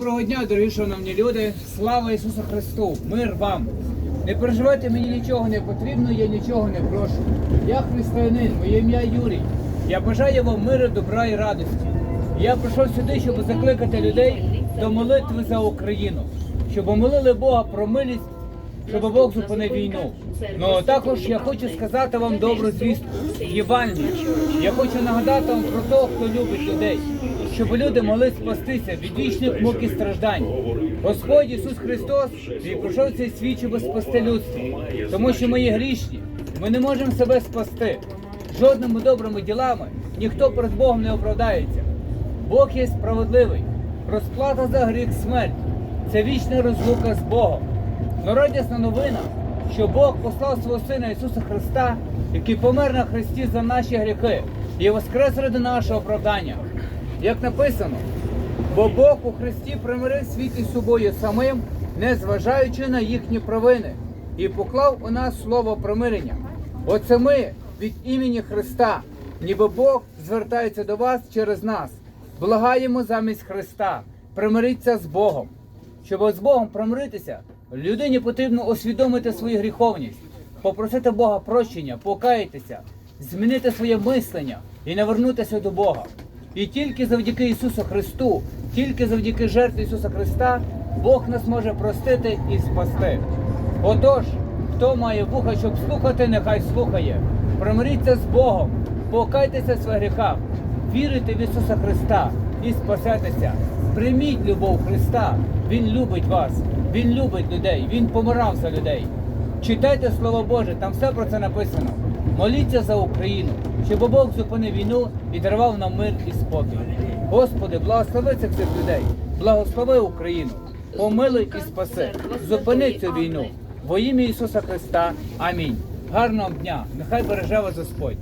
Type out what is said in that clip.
Доброго дня, дорогі шановні люди! Слава Ісусу Христу! Мир вам! Не переживайте, мені нічого не потрібно, я нічого не прошу. Я християнин, моє ім'я Юрій. Я бажаю вам миру, добра і радості. Я прийшов сюди, щоб закликати людей до молитви за Україну, щоб молили Бога про милість, щоб Бог зупинив війну. Ну також я хочу сказати вам добру звістку Євангелію. Я хочу нагадати вам про того, хто любить людей, щоб люди могли спастися від вічних мук і страждань. Господь Ісус Христос Він пройшов цей світ, щоб спасти людство, тому що ми є грішні. Ми не можемо себе спасти. Жодними добрими ділами ніхто перед Богом не оправдається. Бог є справедливий. Розплата за гріх смерть. Це вічна розлука з Богом. Но радісна новина, що Бог послав свого Сина Ісуса Христа, який помер на Христі за наші гріхи і воскрес ради нашого оправдання. Як написано, бо Бог у Христі примирив світ із собою самим, не зважаючи на їхні провини, і поклав у нас слово примирення. Оце ми від імені Христа, ніби Бог звертається до вас через нас. Благаємо замість Христа, примиріться з Богом. Щоб з Богом промиритися, людині потрібно усвідомити свою гріховність, попросити Бога прощення, покаятися, змінити своє мислення і навернутися до Бога. І тільки завдяки Ісусу Христу, тільки завдяки жертві Ісуса Христа, Бог нас може простити і спасти. Отож, хто має вуха, щоб слухати, нехай слухає. Примиріться з Богом, покайтеся в своїх гріхах, вірите в Ісуса Христа і спасетеся. Прийміть любов Христа. Він любить вас, Він любить людей, Він помирав за людей. Читайте Слово Боже, там все про це написано. Моліться за Україну, щоб Бог зупинив війну і дарував нам мир і спокій. Господи, благослови цих всіх людей, благослови Україну, помилуй і спаси, зупини цю війну. Во ім'я Ісуса Христа. Амінь. Гарного дня. Нехай береже вас Господь.